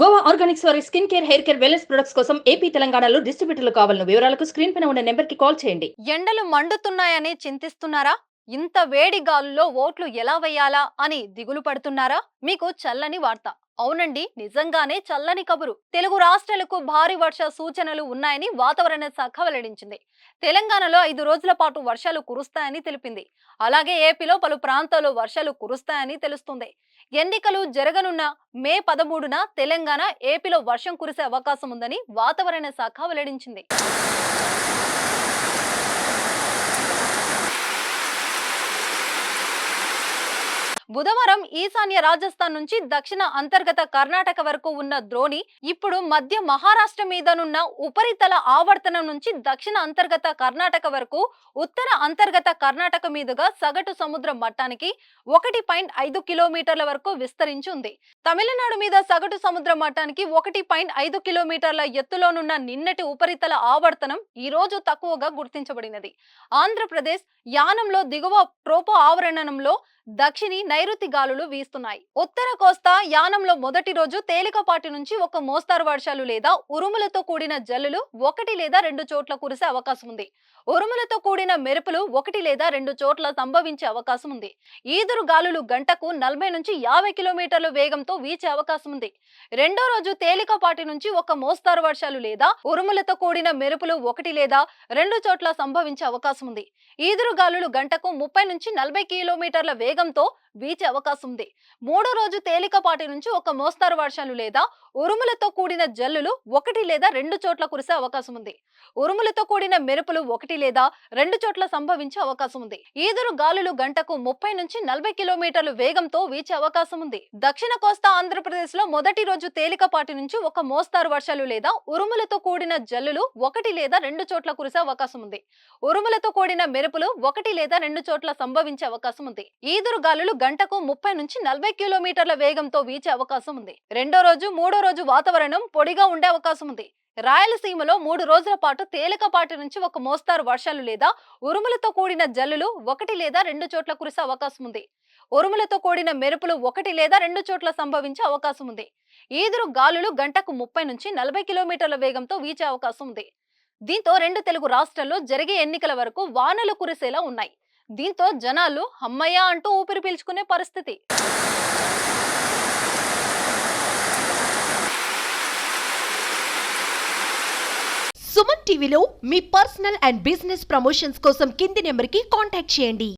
Goa organics వారి skin care hair care wellness products కోసం AP తెలంగాణలో డిస్ట్రిబ్యూటర్లు కావాలను వివరాలకు స్క్రీన్ పైన ఉన్న నెంబర్కి కాల్ చేయండి. ఎండలు మండుతున్నాయని చింతిస్తున్నారా? ఇంత వేడి గాలుల్లో ఓట్లు ఎలా వేయాలా అని దిగులు పడుతున్నారా? మీకు చల్లని వార్త. అవునండి. నిజంగానే చల్లని కబురు. తెలుగు రాష్ట్రాలకు భారీ వర్ష సూచనలు ఉన్నాయని వాతావరణ శాఖ వెల్లడించింది. తెలంగాణలో ఐదు రోజుల పాటు వర్షాలు కురుస్తాయని తెలిపింది. అలాగే ఏపీలో పలు ప్రాంతాల్లో వర్షాలు కురుస్తాయని తెలుస్తుంది. ఎన్నికలు జరగనున్న మే పదమూడున తెలంగాణ ఏపీలో వర్షం కురిసే అవకాశం ఉందని వాతావరణ శాఖ వెల్లడించింది. బుధవారం ఈశాన్య రాజస్థాన్ నుంచి దక్షిణ అంతర్గత కర్ణాటక వరకు ఉన్న ద్రోణి ఇప్పుడు మధ్య మహారాష్ట్ర మీదనున్న ఉపరితల ఆవర్తనం నుంచి దక్షిణ అంతర్గత కర్ణాటక వరకు ఉత్తర అంతర్గత కర్ణాటక మీదుగా సగటు సముద్ర మట్టానికి ఒకటి పాయింట్ ఐదు కిలోమీటర్ల వరకు విస్తరించి ఉంది. తమిళనాడు మీద సగటు సముద్ర మట్టానికి ఒకటి పాయింట్ ఐదు కిలోమీటర్ల ఎత్తులోనున్న నిన్నటి ఉపరితల ఆవర్తనం ఈ రోజు తక్కువగా గుర్తించబడినది. ఆంధ్రప్రదేశ్ యానంలో దిగువ ప్రోపో ఆవరణంలో దక్షిణి నైరుతి గాలులు వీస్తున్నాయి. ఉత్తర కోస్తా యానంలో మొదటి రోజు తేలికపాటి నుంచి ఒక మోస్తారు వర్షాలు లేదా ఉరుములతో కూడిన జల్లులు ఒకటి లేదా రెండు చోట్ల కురిసే అవకాశం ఉంది. ఉరుములతో కూడిన మెరుపులు ఒకటి లేదా రెండు చోట్ల సంభవించే అవకాశం ఉంది. ఈదురు గాలులు గంటకు నలభై నుంచి యాభై కిలోమీటర్ల వేగంతో వీచే అవకాశం ఉంది. రెండో రోజు తేలికపాటి నుంచి ఒక మోస్తారు వర్షాలు లేదా ఉరుములతో కూడిన మెరుపులు ఒకటి లేదా రెండు చోట్ల సంభవించే అవకాశం ఉంది. ఈదురు గాలులు గంటకు ముప్పై నుంచి నలభై కిలోమీటర్ల వేగంతో వీచే అవకాశం ఉంది మూడో రోజు తేలికపాటి నుంచి ఒక మోస్తారు వర్షాలు లేదా ఉరుములతో కూడిన జల్లులు ఒకటి లేదా రెండు చోట్ల కురిసే అవకాశం ఉంది ఉరుములతో కూడిన మెరుపులు ఒకటి లేదా రెండు చోట్ల సంభవించే అవకాశం ఉంది ఈదురు గాలులు గంటకు ముప్పై నుంచి నలభై కిలోమీటర్లు వేగంతో వీచే అవకాశం ఉంది దక్షిణ కోస్తా ఆంధ్రప్రదేశ్లో మొదటి రోజు తేలికపాటి నుంచి ఒక మోస్తారు వర్షాలు లేదా ఉరుములతో కూడిన జల్లులు ఒకటి లేదా రెండు చోట్ల కురిసే అవకాశం ఉంది ఉరుములతో కూడిన మెరుపులు ఒకటి లేదా రెండు చోట్ల సంభవించే అవకాశం ఉంది ఈదురు గాలులు గంటకు ముప్పై నుంచి నలభై కిలోమీటర్ల వేగంతో వీచే అవకాశం ఉంది. రెండో రోజు మూడో రోజు వాతావరణం పొడిగా ఉండే అవకాశం ఉంది. రాయలసీమలో మూడు రోజుల పాటు తేలికపాటి నుంచి ఒక మోస్తారు వర్షాలు లేదా ఉరుములతో కూడిన జల్లులు ఒకటి లేదా రెండు చోట్ల కురిసే అవకాశం ఉంది. ఉరుములతో కూడిన మెరుపులు ఒకటి లేదా రెండు చోట్ల సంభవించే అవకాశం ఉంది. ఈదురు గాలులు గంటకు ముప్పై నుంచి నలభై కిలోమీటర్ల వేగంతో వీచే అవకాశం ఉంది. దీంతో రెండు తెలుగు రాష్ట్రాల్లో జరిగే ఎన్నికల వరకు వానలు కురిసేలా ఉన్నాయి. దీంతో జనాలు అమ్మయ్య అంటూ ఊపిరి పీల్చుకునే పరిస్థితి. సుమన్ టీవీలో మీ పర్సనల్ అండ్ బిజినెస్ ప్రమోషన్స్ కోసం కింది నెంబర్కి కాంటాక్ట్ చేయండి.